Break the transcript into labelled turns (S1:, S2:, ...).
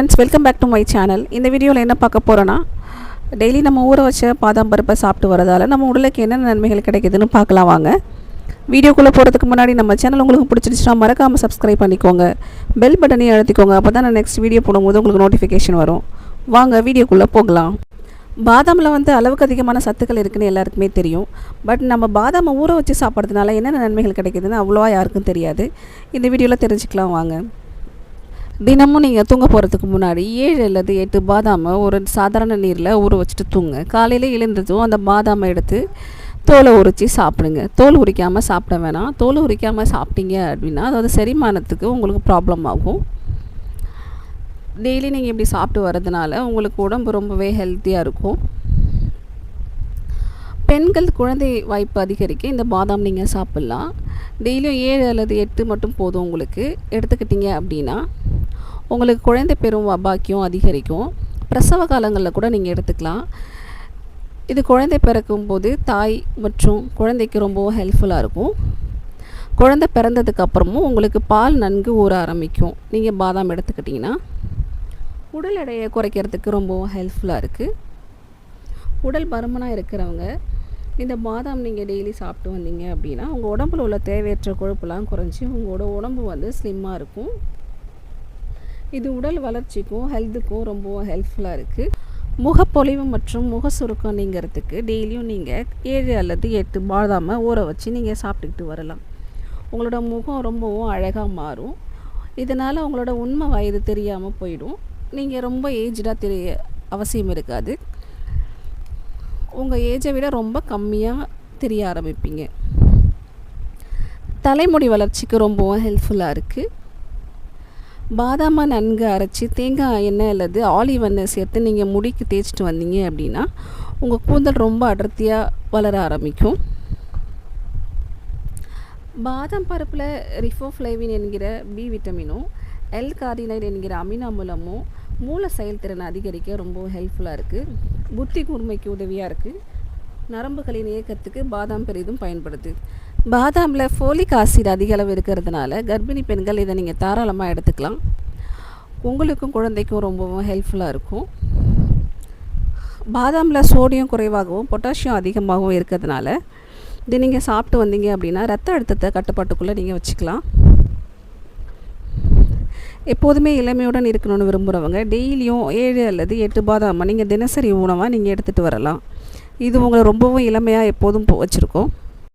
S1: Friends welcome back to my channel இந்த வீடியோவில் என்ன பார்க்க போகிறோன்னா டெய்லி நம்ம ஊற வச்ச பாதாம் பருப்பை சாப்பிட்டு வரதால் நம்ம உடலுக்கு என்னென்ன நன்மைகள் கிடைக்குதுன்னு பார்க்கலாம் வாங்க. வீடியோக்குள்ளே போகிறதுக்கு முன்னாடி நம்ம சேனல் உங்களுக்கு பிடிச்சிருச்சுன்னா மறக்காமல் சப்ஸ்கிரைப் பண்ணிக்கோங்க. பெல் பட்டனையும் அழுத்திக்கோங்க. அப்போ தான் நான் நெக்ஸ்ட் வீடியோ போடும்போது உங்களுக்கு நோட்டிஃபிகேஷன் வரும். வாங்க வீடியோக்குள்ளே போகலாம். பாதாமில் வந்து அளவுக்கு அதிகமான சத்துக்கள் இருக்குதுன்னு எல்லாருக்குமே தெரியும். பட் நம்ம பாதாமை ஊற வச்சு சாப்பிட்றதுனால என்னென்ன நன்மைகள் கிடைக்குதுன்னு அவ்வளோவா யாருக்கும் தெரியாது. இந்த வீடியோவில் தெரிஞ்சுக்கலாம் வாங்க. தினமும் நீங்கள் தூங்க போகிறதுக்கு முன்னாடி ஏழு அல்லது எட்டு பாதாமை ஒரு சாதாரண நீரில் ஊற வச்சுட்டு தூங்க. காலையில் எழுந்ததும் அந்த பாதாமை எடுத்து தோலை உரித்து சாப்பிடுங்க. தோல் உரிக்காமல் சாப்பிட வேணாம். தோல் உரிக்காமல் சாப்பிட்டீங்க அப்படின்னா அதாவது செரிமானத்துக்கு உங்களுக்கு ப்ராப்ளம் ஆகும். டெய்லி நீங்கள் இப்படி சாப்பிட்டு வர்றதுனால உங்களுக்கு உடம்பு ரொம்பவே ஹெல்த்தியாக இருக்கும். பெண்கள் குழந்தை வாய்ப்பு அதிகரிக்க இந்த பாதாம் நீங்கள் சாப்பிட்லாம். டெய்லியும் ஏழு அல்லது எட்டு மட்டும் போதும் உங்களுக்கு. எடுத்துக்கிட்டிங்க அப்படின்னா உங்களுக்கு குழந்தை பெறும் பாக்கியம் அதிகரிக்கும். பிரசவ காலங்களில் கூட நீங்கள் எடுத்துக்கலாம். இது குழந்தை பிறக்கும் போது தாய் மற்றும் குழந்தைக்கு ரொம்பவும் ஹெல்ப்ஃபுல்லாக இருக்கும். குழந்தை பிறந்ததுக்கு அப்புறமும் உங்களுக்கு பால் நன்கு ஊற ஆரம்பிக்கும். நீங்கள் பாதாம் எடுத்துக்கிட்டிங்கன்னா. உடல் எடையை குறைக்கிறதுக்கு ரொம்பவும் ஹெல்ப்ஃபுல்லாக இருக்குது உடல் பருமனாக இருக்கிறவங்க இந்த பாதாம் நீங்கள் டெய்லி சாப்பிட்டு வந்தீங்க அப்படின்னா உங்கள் உடம்புல உள்ள தேவையற்ற கொழுப்புலாம் குறைஞ்சி உங்களோட உடம்பு வந்து ஸ்லிம்மாக இருக்கும். இது உடல் வளர்ச்சிக்கும் ஹெல்த்துக்கும் ரொம்பவும் ஹெல்ப்ஃபுல்லாக இருக்குது முகப்பொலிவு மற்றும் முக சுருக்கம் நீங்கிறதுக்கு டெய்லியும் நீங்கள் ஏழு அல்லது எட்டு பாதாமை ஊற வச்சு நீங்கள் சாப்பிட்டுக்கிட்டு வரலாம். உங்களோட முகம் ரொம்பவும் அழகாக மாறும். இதனால் உங்களோட உண்மை வயது தெரியாமல் போயிடும். நீங்கள் ரொம்ப ஏஜ்டாக தெரிய அவசியம் இருக்காது. உங்கள் ஏஜை விட ரொம்ப கம்மியாக தெரிய ஆரம்பிப்பீங்க. தலைமுடி வளர்ச்சிக்கு ரொம்பவும் ஹெல்ப்ஃபுல்லாக இருக்குது பாதாமை நன்கு அரைச்சி தேங்காய் எண்ணெய் அல்லது ஆலிவ் எண்ணெய் சேர்த்து நீங்கள் முடிக்கு தேய்ச்சிட்டு வந்தீங்க அப்படின்னா உங்கள் கூந்தல் ரொம்ப அடர்த்தியாக வளர ஆரம்பிக்கும். பாதாம் பருப்பில் ரிஃபோஃப்ளைவின் என்கிற பி விட்டமினும் எல் கார்டினைட் என்கிற அமினா அமிலமும் மூளை செயல்திறனை அதிகரிக்க ரொம்ப ஹெல்ப்ஃபுல்லாக இருக்குது புத்தி கூர்மைக்கு உதவியாக இருக்குது நரம்புகளின் இயக்கத்துக்கு பாதாம் பெரிதும் பயன்படுது. பாதாமில் ஃபோலிக் ஆசிட் அதிக அளவு இருக்கிறதுனால கர்ப்பிணி பெண்கள் இதை நீங்கள் தாராளமாக எடுத்துக்கலாம். உங்களுக்கும் குழந்தைக்கும் ரொம்பவும் ஹெல்ப்ஃபுல்லாக இருக்கும். பாதாமில் சோடியம் குறைவாகவும் பொட்டாசியம் அதிகமாகவும் இருக்கிறதுனால இது நீங்கள் சாப்பிட்டு வந்தீங்க அப்படின்னா ரத்த அழுத்தத்தை கட்டுப்பாட்டுக்குள்ளே நீங்கள் வச்சுக்கலாம். எப்போதுமே இளமையுடன் இருக்கணும்னு விரும்புகிறவங்க டெய்லியும் ஏழு அல்லது எட்டு பாதாமை நீங்கள் தினசரி உணவாக நீங்கள் எடுத்துகிட்டு வரலாம். இது உங்களை ரொம்பவும் இளமையாக எப்போதும் வச்சுருக்கோம்.